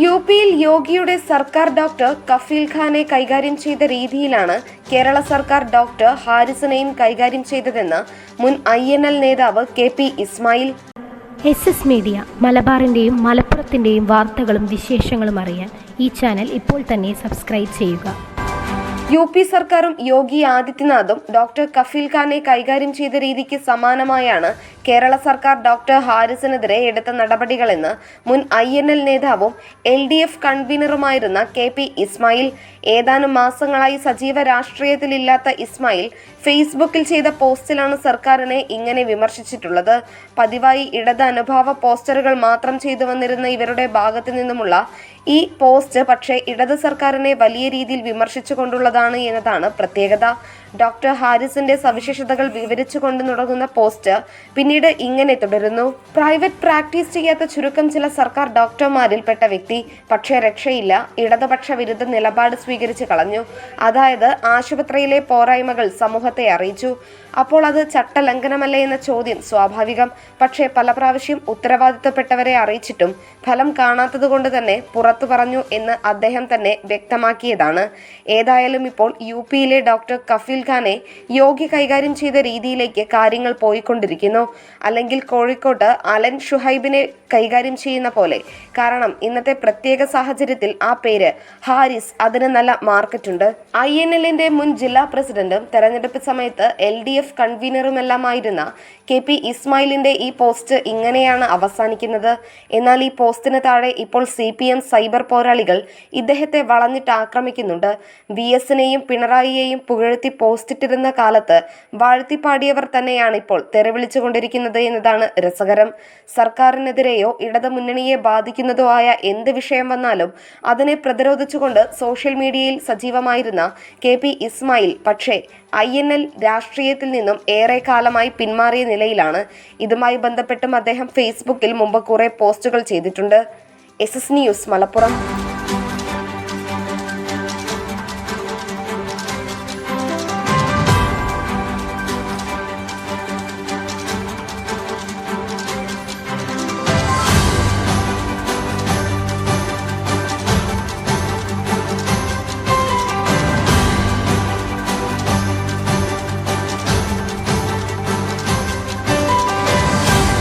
U പിയിൽ യോഗിയുടെ സർക്കാർ ഡോക്ടർ കഫീൽ ഖാനെ കൈകാര്യം ചെയ്ത രീതിയിലാണ് കേരള സർക്കാർ ഡോക്ടർ ഹാരിസനെയും കൈകാര്യം ചെയ്തതെന്ന് മുൻ ഐ എൻ എൽ നേതാവ് K P Ismail. S S media മലബാറിന്റെയും മലപ്പുറത്തിന്റെയും വാർത്തകളും വിശേഷങ്ങളും അറിയാൻ ഈ ചാനൽ ഇപ്പോൾ തന്നെ സബ്സ്ക്രൈബ് ചെയ്യുക. യു പി സർക്കാരും യോഗി ആദിത്യനാഥും ഡോക്ടർ കഫീൽ ഖാനെ കൈകാര്യം ചെയ്ത രീതിക്ക് സമാനമായാണ് കേരള സർക്കാർ ഡോക്ടർ ഹാരിസിനെതിരെ എടുത്ത നടപടികളെന്ന് മുൻ ഐ എൻ എൽ നേതാവും എൽ ഡി എഫ് കൺവീനറുമായിരുന്ന കെ പി ഇസ്മായിൽ. ഏതാനും മാസങ്ങളായി സജീവ രാഷ്ട്രീയത്തിലില്ലാത്ത ഇസ്മായിൽ ഫേസ്ബുക്കിൽ ചെയ്ത പോസ്റ്റിലാണ് സർക്കാരിനെ ഇങ്ങനെ വിമർശിച്ചിട്ടുള്ളത്. പതിവായി ഇടത് അനുഭാവ പോസ്റ്ററുകൾ മാത്രം ചെയ്തു വന്നിരുന്ന ഇവരുടെ ഭാഗത്തു നിന്നുമുള്ള ഈ പോസ്റ്റ് പക്ഷേ ഇടത് സർക്കാരിനെ വലിയ രീതിയിൽ വിമർശിച്ചുകൊണ്ടുള്ളതാണ് എന്നതാണ് പ്രത്യേകത. ഡോക്ടർ ഹാരിസിന്റെ സവിശേഷതകൾ വിവരിച്ചുകൊണ്ട് തുടങ്ങുന്ന പോസ്റ്റ് പിന്നീട് ഇങ്ങനെ തുടരുന്നു. പ്രൈവറ്റ് പ്രാക്ടീസ് ചെയ്യാത്ത ചുരുക്കം ചില സർക്കാർ ഡോക്ടർമാരിൽ പെട്ട വ്യക്തി പക്ഷേ രക്ഷയില്ല ഇടതുപക്ഷ വിരുദ്ധ നിലപാട് സ്വീകരിച്ചു കളഞ്ഞു. അതായത് ആശുപത്രിയിലെ പോരായ്മകൾ സമൂഹത്തെ അറിയിച്ചു. അപ്പോൾ അത് ചട്ടലംഘനമല്ലേ എന്ന ചോദ്യം സ്വാഭാവികം. പക്ഷേ പല പ്രാവശ്യം ഉത്തരവാദിത്തപ്പെട്ടവരെ അറിയിച്ചിട്ടും ഫലം കാണാത്തതുകൊണ്ട് തന്നെ പുറത്തു പറഞ്ഞു എന്ന് അദ്ദേഹം തന്നെ വ്യക്തമാക്കിയതാണ്. ഏതായാലും ഇപ്പോൾ യു പിയിലെ ഡോക്ടർ കഫീൽ ഖാനെ യോഗി കൈകാര്യം ചെയ്ത രീതിയിലേക്ക് കാര്യങ്ങൾ പോയിക്കൊണ്ടിരിക്കുന്നു. അല്ലെങ്കിൽ കോഴിക്കോട്ട് അലൻ ഷുഹൈബിനെ കൈകാര്യം ചെയ്യുന്ന പോലെ. കാരണം ഇന്നത്തെ പ്രത്യേക സാഹചര്യത്തിൽ ആ പേര് ഹാരിസ് അതിന് നല്ല മാർക്കറ്റുണ്ട്. ഐ എൻ എല്ലിന്റെ മുൻ ജില്ലാ പ്രസിഡന്റും തെരഞ്ഞെടുപ്പ് സമയത്ത് എൽ ഡി എഫ് കൺവീനറുമെല്ലാമായിരുന്ന കെ പി ഇസ്മായിലിന്റെ ഈ പോസ്റ്റ് ഇങ്ങനെയാണ് അവസാനിക്കുന്നത്. എന്നാൽ ഈ പോസ്റ്റിന് താഴെ ഇപ്പോൾ സി പി എം സൈബർ പോരാളികൾ ഇദ്ദേഹത്തെ വളഞ്ഞിട്ട് ആക്രമിക്കുന്നുണ്ട്. വി എസിനെയും പിണറായിയെയും പുകഴ്ത്തി പോസ്റ്റിട്ടിരുന്ന കാലത്ത് വാഴ്ത്തിപ്പാടിയവർ തന്നെയാണ് ഇപ്പോൾ തെരവിളിച്ചുകൊണ്ടിരിക്കുന്നത് എന്നതാണ് രസകരം. സർക്കാരിനെതിരെയോ ഇടത് മുന്നണിയെ ബാധിക്കുന്നതോ ആയ എന്ത് വിഷയം വന്നാലും അതിനെ പ്രതിരോധിച്ചുകൊണ്ട് സോഷ്യൽ മീഡിയയിൽ സജീവമായിരുന്ന കെ പി ഇസ്മായിൽ പക്ഷേ ഐ എൻ എൽ രാഷ്ട്രീയത്തിൽ നിന്നും ഏറെ കാലമായി പിന്മാറിയ നിലയിലാണ്. ഇതുമായി ബന്ധപ്പെട്ടും അദ്ദേഹം ഫേസ്ബുക്കിൽ മുമ്പ് കുറെ പോസ്റ്റുകൾ ചെയ്തിട്ടുണ്ട്. S S news Malappuram.